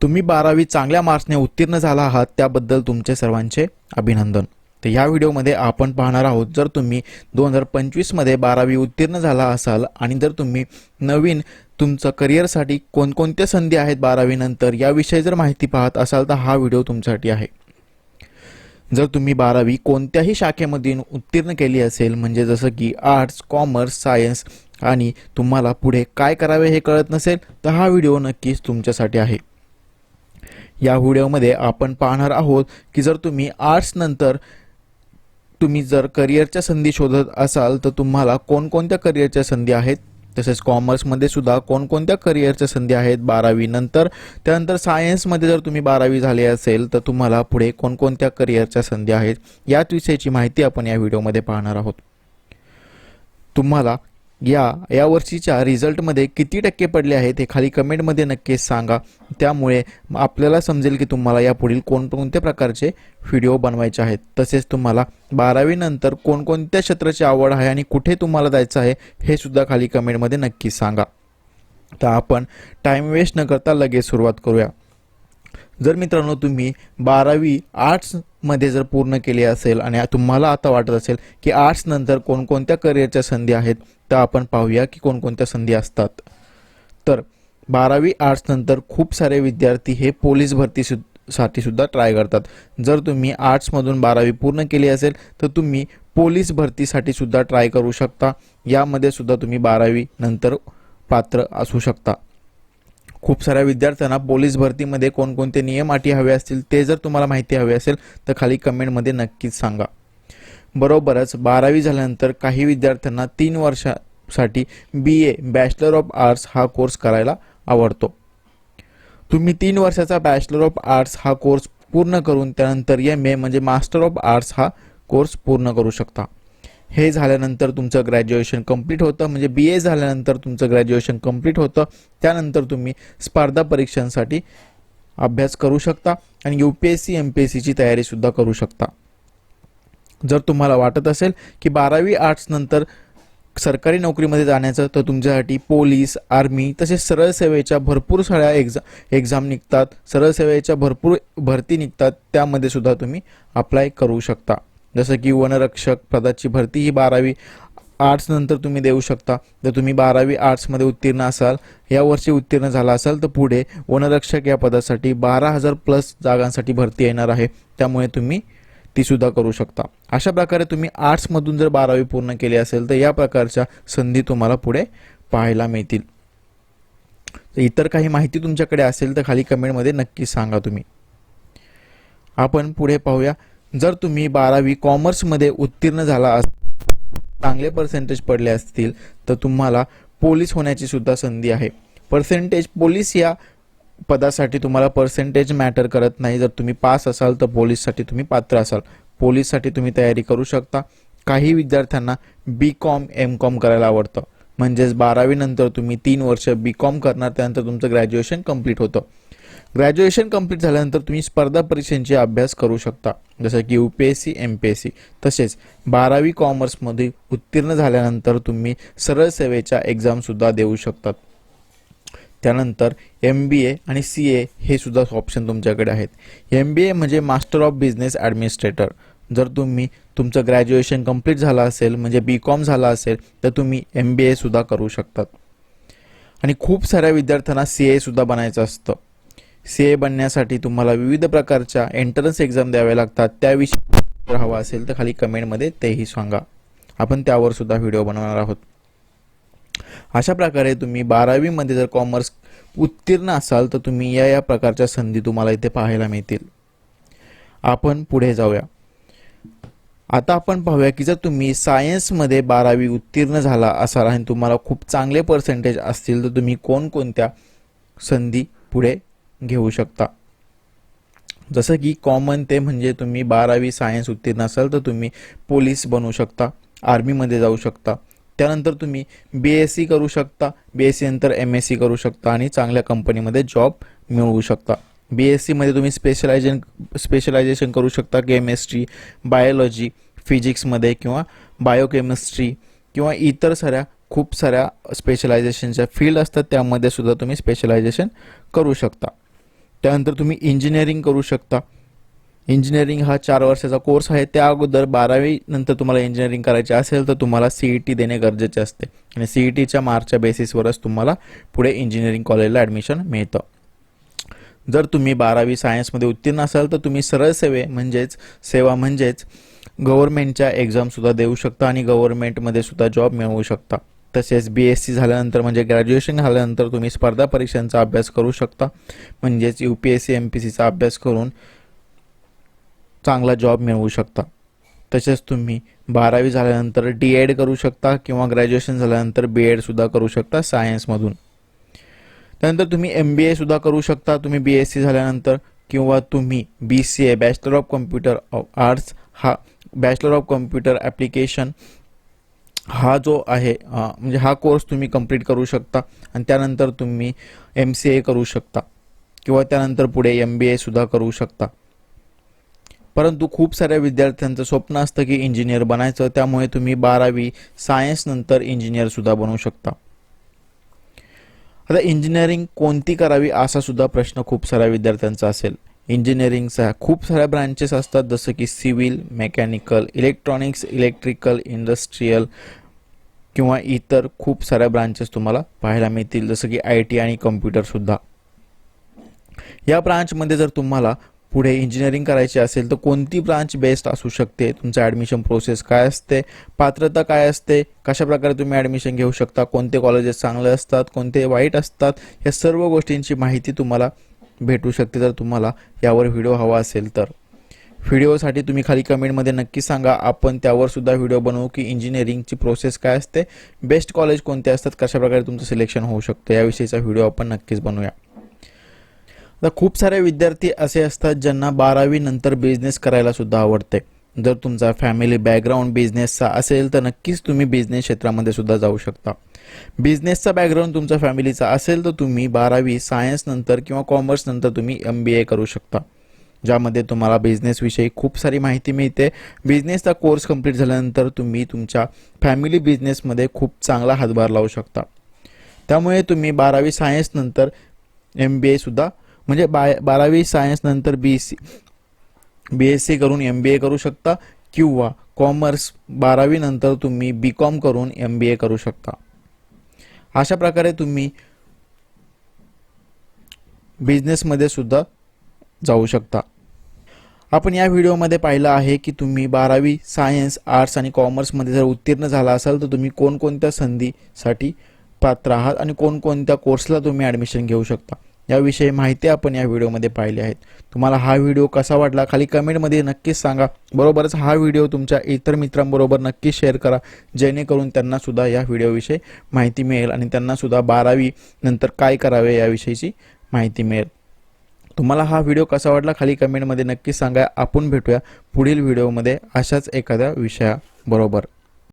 तुम्ही बारावी चांगल्या मार्क्सने उत्तीर्ण झाला आहात त्याबद्दल तुमचे सर्वांचे अभिनंदन. तर या व्हिडिओमध्ये आपण पाहणार आहोत जर तुम्ही दोन हजार पंचवीसमध्ये बारावी उत्तीर्ण झाला असाल आणि जर तुम्ही नवीन तुमचं करिअरसाठी कोणकोणत्या संधी आहेत बारावीनंतर याविषयी जर माहिती पाहत असाल तर हा व्हिडिओ तुमच्यासाठी आहे. जर तुम्ही बारावी कोणत्याही शाखेमधून उत्तीर्ण केली असेल म्हणजे जसं की आर्ट्स कॉमर्स सायन्स आणि तुम्हाला पुढे काय करावे हे कळत नसेल तर हा व्हिडिओ नक्कीच तुमच्यासाठी आहे. या व्हिडिओमध्ये आपण पाहणार आहोत की जर तुम्ही आर्ट्स नंतर तुम्ही जर करिअरच्या संधी शोधत असाल तर तुम्हाला कोणकोणत्या करिअरच्या संधी आहेत? तसेच कॉमर्समध्ये सुद्धा कोणकोणत्या करिअरच्या संधी आहेत? बारावी नंतर त्यानंतर सायन्समध्ये जर तुम्ही बारावी झाले असेल तर तुम्हाला पुढे कोणकोणत्या करिअरच्या संधी आहेत? याच विषयीची माहिती आपण या व्हिडिओमध्ये पाहणार आहोत. तुम्हाला या या वर्षीच्या रिझल्टमध्ये किती टक्के पडले आहेत हे खाली कमेंटमध्ये नक्कीच सांगा. त्यामुळे आपल्याला समजेल की तुम्हाला यापुढील कोणकोणत्या प्रकारचे व्हिडिओ बनवायचे आहेत. तसेच तुम्हाला बारावीनंतर कोणकोणत्या क्षेत्राची आवड आहे आणि कुठे तुम्हाला जायचं आहे हे सुद्धा खाली कमेंटमध्ये नक्कीच सांगा. तर आपण टाईम वेस्ट न करता लगेच सुरुवात करूया. जर मित्रांनो तुम्ही बारावी आर्ट्समध्ये जर पूर्ण केली असेल आणि तुम्हाला आता वाटत असेल की आर्ट्स नंतर कोणकोणत्या करिअरच्या संधी आहेत तर आपण पाहूया की कोणकोणत्या संधी असतात. तर बारावी आर्ट्स नंतर खूप सारे विद्यार्थी हे पोलीस भरती सु साठी सुद्धा ट्राय करतात. जर तुम्ही आर्ट्समधून बारावी पूर्ण केली असेल तर तुम्ही पोलीस भरतीसाठी सुद्धा ट्राय करू शकता. यामध्ये सुद्धा तुम्ही बारावी नंतर पात्र असू शकता. खूप साऱ्या विद्यार्थ्यांना पोलीस भरतीमध्ये कोणकोणते नियम अटी हवे असतील ते जर तुम्हाला माहिती हवी असेल तर खाली कमेंटमध्ये नक्कीच सांगा. बरोबरच बारावी झाल्यानंतर काही विद्यार्थ्यांना तीन वर्षासाठी B A bachelor of arts हा कोर्स करायला आवडतो. तुम्ही तीन वर्षाचा बॅचलर ऑफ आर्ट्स हा कोर्स पूर्ण करून त्यानंतर एम ए म्हणजे मास्टर ऑफ आर्ट्स हा कोर्स पूर्ण करू शकता. हे झाल्यानंतर तुमचं ग्रॅज्युएशन कंप्लीट होतं. म्हणजे बी ए झाल्यानंतर तुमचं ग्रॅज्युएशन कंप्लीट होतं. त्यानंतर तुम्ही स्पर्धा परीक्षांसाठी अभ्यास करू शकता आणि U P S C M P S सीची तयारीसुद्धा करू शकता. जर तुम्हाला वाटत असेल की बारावी आर्ट्सनंतर सरकारी नोकरीमध्ये जाण्याचं तर तुमच्यासाठी पोलीस आर्मी तसेच सरळ सेवेच्या भरपूर साऱ्या एक्झा एक्झाम निघतात. सरळ सेवेच्या भरपूर भरती निघतात. त्यामध्ये सुद्धा तुम्ही अप्लाय करू शकता. जसं की वनरक्षक पदाची भरती ही बारावी आर्ट्स नंतर तुम्ही देऊ शकता. जर तुम्ही बारावी आर्ट्समध्ये उत्तीर्ण असाल या वर्षी उत्तीर्ण झाला असाल तर पुढे वनरक्षक या पदासाठी बारा हजार प्लस जागांसाठी भरती येणार आहे. त्यामुळे तुम्ही तीसुद्धा करू शकता. अशा प्रकारे तुम्ही आर्ट्समधून जर बारावी पूर्ण केली असेल तर या प्रकारच्या संधी तुम्हाला पुढे पाहायला मिळतील. इतर काही माहिती तुमच्याकडे असेल तर खाली कमेंटमध्ये नक्कीच सांगा तुम्ही. आपण पुढे पाहूया. जर तुम्ही बारावी कॉमर्समध्ये उत्तीर्ण झाला अस चांगले पर्सेंटेज पडले असतील तर तुम्हाला पोलीस होण्याची सुद्धा संधी आहे. पर्सेंटेज पोलीस या पदासाठी तुम्हाला पर्सेंटेज मॅटर करत नाही. जर तुम्ही पास असाल तर पोलीससाठी तुम्ही पात्र असाल. पोलीससाठी तुम्ही तयारी करू शकता. काही विद्यार्थ्यांना बी कॉम एम कॉम करायला आवडतं. म्हणजेच बारावीनंतर तुम्ही तीन वर्ष बी कॉम करणार त्यानंतर तुमचं ग्रॅज्युएशन कंप्लीट होतं. ग्रॅज्युएशन कंप्लीट झाल्यानंतर तुम्ही स्पर्धा परीक्षांचे अभ्यास करू शकता. जसं की U P S C M P S C तसेच बारावी कॉमर्समध्ये उत्तीर्ण झाल्यानंतर तुम्ही सरळ सेवेच्या एक्झामसुद्धा देऊ शकतात. त्यानंतर एम बी ए आणि सी ए हे सुद्धा ऑप्शन तुमच्याकडे आहेत. एम बी ए म्हणजे मास्टर ऑफ बिझनेस ॲडमिनिस्ट्रेटर जर तुम्ही तुमचं ग्रॅज्युएशन कंप्लीट झालं असेल म्हणजे बी कॉम झाला असेल तर तुम्ही एम बी एसुद्धा करू शकतात. आणि खूप साऱ्या विद्यार्थ्यांना सी एसुद्धा बनायचं असतं. सी ए बनण्यासाठी तुम्हाला विविध प्रकारच्या एंट्रन्स एक्झाम द्याव्या लागतात. त्याविषयी हवा असेल तर खाली कमेंटमध्ये तेही सांगा. आपण त्यावर सुद्धा व्हिडिओ बनवणार आहोत. अशा प्रकारे तुम्ही बारावीमध्ये जर कॉमर्स उत्तीर्ण असाल तर तुम्ही या या प्रकारच्या संधी तुम्हाला इथे पाहायला मिळतील. आपण पुढे जाऊया. आता आपण पाहूया की जर तुम्ही सायन्समध्ये बारावी उत्तीर्ण झाला असाल आणि तुम्हाला खूप चांगले पर्सेंटेज असतील तर तुम्ही कोणकोणत्या संधी पुढे घेऊ शकता. जसं की कॉमन ते म्हणजे तुम्ही बारावी सायन्स उत्तीर्ण असाल तर तुम्ही पोलीस बनू शकता आर्मीमध्ये जाऊ शकता. त्यानंतर तुम्ही बी एस सी करू शकता बी एस सी नंतर एम एस सी करू शकता आणि चांगल्या कंपनीमध्ये जॉब मिळवू शकता. बी एस सीमध्ये तुम्ही स्पेशलायझेशन स्पेशलायझेशन करू शकता केमिस्ट्री बायोलॉजी फिजिक्समध्ये किंवा बायोकेमिस्ट्री किंवा इतर साऱ्या खूप साऱ्या स्पेशलायझेशनच्या फील्ड असतात त्यामध्ये सुद्धा तुम्ही स्पेशलायझेशन करू शकता. त्यानंतर तुम्ही इंजिनिअरिंग करू शकता. इंजिनिअरिंग हा चार वर्षाचा कोर्स आहे. त्या अगोदर बारावी नंतर तुम्हाला इंजिनिअरिंग करायचे असेल तर तुम्हाला सी ई टी देणे गरजेचे असते. आणि सी ई टीच्या मार्कच्या बेसिसवरच तुम्हाला पुढे इंजिनिअरिंग कॉलेजला ॲडमिशन मिळतं. जर तुम्ही बारावी सायन्समध्ये उत्तीर्ण असाल तर तुम्ही सरळ सेवे म्हणजेच सेवा म्हणजेच गव्हर्मेंटच्या एक्झामसुद्धा देऊ शकता आणि गव्हर्मेंटमध्ये सुद्धा जॉब मिळवू शकता. तसेच बी एस सी झाल्यानंतर म्हणजे ग्रॅज्युएशन झाल्यानंतर तुम्ही स्पर्धा परीक्षांचा अभ्यास करू शकता. म्हणजेच U P S C M P सीचा अभ्यास करून चांगला जॉब मिळवू शकता. तसेच तुम्ही बारावी झाल्यानंतर डी एड करू शकता किंवा ग्रॅज्युएशन झाल्यानंतर बी एडसुद्धा करू शकता सायन्समधून त्यानंतर तुम्ही एम बी एसुद्धा करू शकता. तुम्ही बी एस सी झाल्यानंतर किंवा तुम्ही B C A bachelor of computer arts हा बॅचलर ऑफ कम्प्युटर ॲप्लिकेशन हा जो आहे म्हणजे हा कोर्स तुम्ही कंप्लीट करू शकता आणि त्यानंतर तुम्ही एम सी ए करू शकता किंवा त्यानंतर पुढे एम बी एसुद्धा करू शकता. परंतु खूप साऱ्या विद्यार्थ्यांचं स्वप्न असतं की इंजिनियर बनायचं त्यामुळे तुम्ही बारावी सायन्सनंतर इंजिनियरसुद्धा बनवू शकता. आता इंजिनिअरिंग कोणती करावी असा सुद्धा प्रश्न खूप साऱ्या विद्यार्थ्यांचा असेल. इंजिनिअरिंगचा खूप साऱ्या ब्रांचेस असतात जसं की civil mechanical electronics electrical industrial किंवा इतर खूप साऱ्या ब्रांचेस तुम्हाला पाहायला मिळतील जसं की आय टी आणि कम्प्युटरसुद्धा या ब्रांचमध्ये जर तुम्हाला पुढे इंजिनिअरिंग करायची असेल तर कोणती ब्रांच बेस्ट असू शकते? तुमचं ॲडमिशन प्रोसेस काय असते? पात्रता काय असते? कशा प्रकारे तुम्ही ॲडमिशन घेऊ शकता? कोणते कॉलेजेस चांगले असतात? कोणते वाईट असतात? या सर्व गोष्टींची माहिती तुम्हाला भेटू शकते जर तुम्हाला यावर व्हिडिओ हवा असेल तर. व्हिडिओसाठी तुम्ही खाली कमेंटमध्ये नक्की सांगा. आपण त्यावर सुद्धा व्हिडिओ बनवू की इंजिनिअरिंगची प्रोसेस काय असते बेस्ट कॉलेज कोणते असतात कशाप्रकारे तुमचं सिलेक्शन होऊ शकतं याविषयीचा व्हिडिओ आपण नक्कीच बनवूया. आता खूप सारे विद्यार्थी असे असतात ज्यांना बारावी नंतर बिझनेस करायला सुद्धा आवडते. जर तुमचा फॅमिली बॅकग्राऊंड बिझनेसचा असेल तर नक्कीच तुम्ही बिझनेस क्षेत्रामध्ये सुद्धा जाऊ शकता. बिझनेसचा बॅकग्राऊंड तुमचा फॅमिलीचा असेल तर तुम्ही बारावी सायन्स नंतर किंवा कॉमर्स नंतर तुम्ही एम बी ए करू शकता. ज्यामध्ये तुम्हाला बिझनेसविषयी खूप सारी माहिती मिळते. बिझनेसचा कोर्स कंप्लीट झाल्यानंतर तुम्ही तुमच्या फॅमिली बिझनेसमध्ये खूप चांगला हातभार लावू शकता. त्यामुळे तुम्ही बारावी सायन्स नंतर एम बी एसुद्धा म्हणजे बाय बारावी सायन्स नंतर B C B S C करून एम बी ए करू शकता किंवा कॉमर्स बारावी नंतर तुम्ही बी कॉम करून एम बी ए करू शकता. अशा प्रकारे तुम्ही बिझनेसमध्ये सुद्धा जाऊ शकता. आपण या व्हिडिओमध्ये पाहिलं आहे की तुम्ही बारावी सायन्स आर्ट्स आणि कॉमर्समध्ये जर उत्तीर्ण झाला असाल तर तुम्ही कोणकोणत्या संधीसाठी पात्र आहात आणि कोणकोणत्या कोर्सला तुम्ही ॲडमिशन घेऊ शकता? याविषयी माहिती आपण या व्हिडिओमध्ये पाहिली आहेत तुम्हाला हा व्हिडिओ कसा वाटला खाली कमेंटमध्ये नक्कीच सांगा. बरोबरच हा व्हिडिओ तुमच्या इतर मित्रांबरोबर नक्की शेअर करा. जेणेकरून त्यांनासुद्धा या व्हिडिओविषयी माहिती मिळेल आणि त्यांनासुद्धा बारावी नंतर काय करावे याविषयीची माहिती मिळेल. तुम्हाला हा व्हिडिओ कसा वाटला खाली कमेंटमध्ये नक्कीच सांगा. आपण भेटूया पुढील व्हिडिओमध्ये अशाच एखाद्या विषयाबरोबर.